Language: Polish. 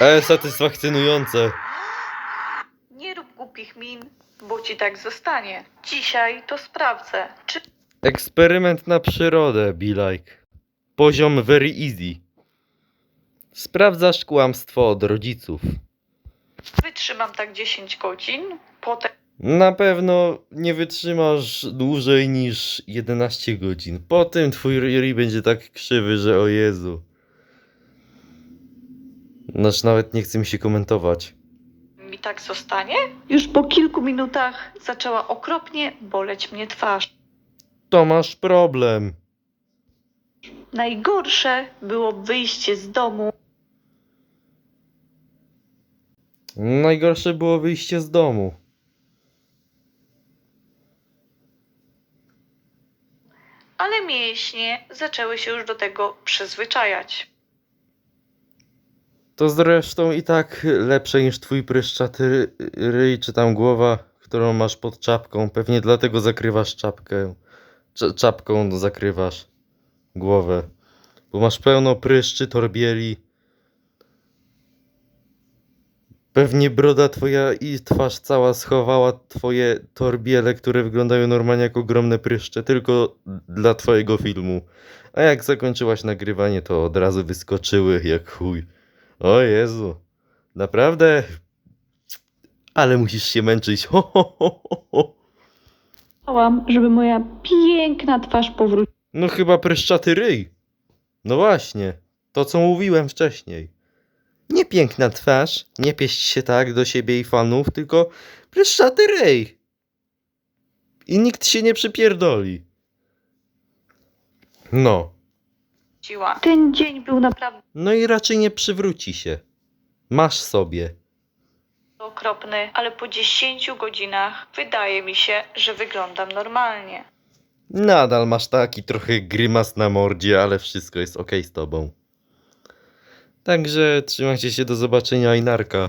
E, satysfakcjonujące. Nie rób głupich min, bo ci tak zostanie. Dzisiaj to sprawdzę, czy Eksperyment na przyrodę, be like. Poziom very easy. Sprawdzasz kłamstwo od rodziców. wytrzymam tak 10 godzin. Potem Na pewno nie wytrzymasz dłużej niż 11 godzin. Potem twój ryj będzie tak krzywy, że o Jezu. Znaczy nawet nie chce mi się komentować. mi tak zostanie. Już po kilku minutach zaczęła okropnie boleć mnie twarz. To masz problem. Najgorsze było wyjście z domu. Najgorsze było wyjście z domu. ale mięśnie zaczęły się już do tego przyzwyczajać. To zresztą i tak lepsze niż twój pryszczaty ry- ryj czy tam głowa, którą masz pod czapką. Pewnie dlatego zakrywasz czapkę. Cza- czapką zakrywasz głowę. Bo masz pełno pryszczy, torbieli. Pewnie broda twoja i twarz cała schowała twoje torbiele, które wyglądają normalnie jak ogromne pryszcze, tylko dla twojego filmu. A jak zakończyłaś nagrywanie, to od razu wyskoczyły jak chuj. O Jezu. Naprawdę? Ale musisz się męczyć. Ho, ho, ho, ho, ho. Chciałam, żeby moja piękna twarz powróciła. No chyba pryszczaty ryj. No właśnie. To co mówiłem wcześniej. Nie piękna twarz, nie pieść się tak do siebie i fanów, tylko pryszczaty ryj. I nikt się nie przypierdoli. No. Ten dzień był naprawdę No i raczej nie przywróci się. Masz sobie. okropny, ale po 10 godzinach wydaje mi się, że wyglądam normalnie. Nadal masz taki trochę grymas na mordzie, ale wszystko jest ok z tobą. Także trzymajcie się do zobaczenia i narka.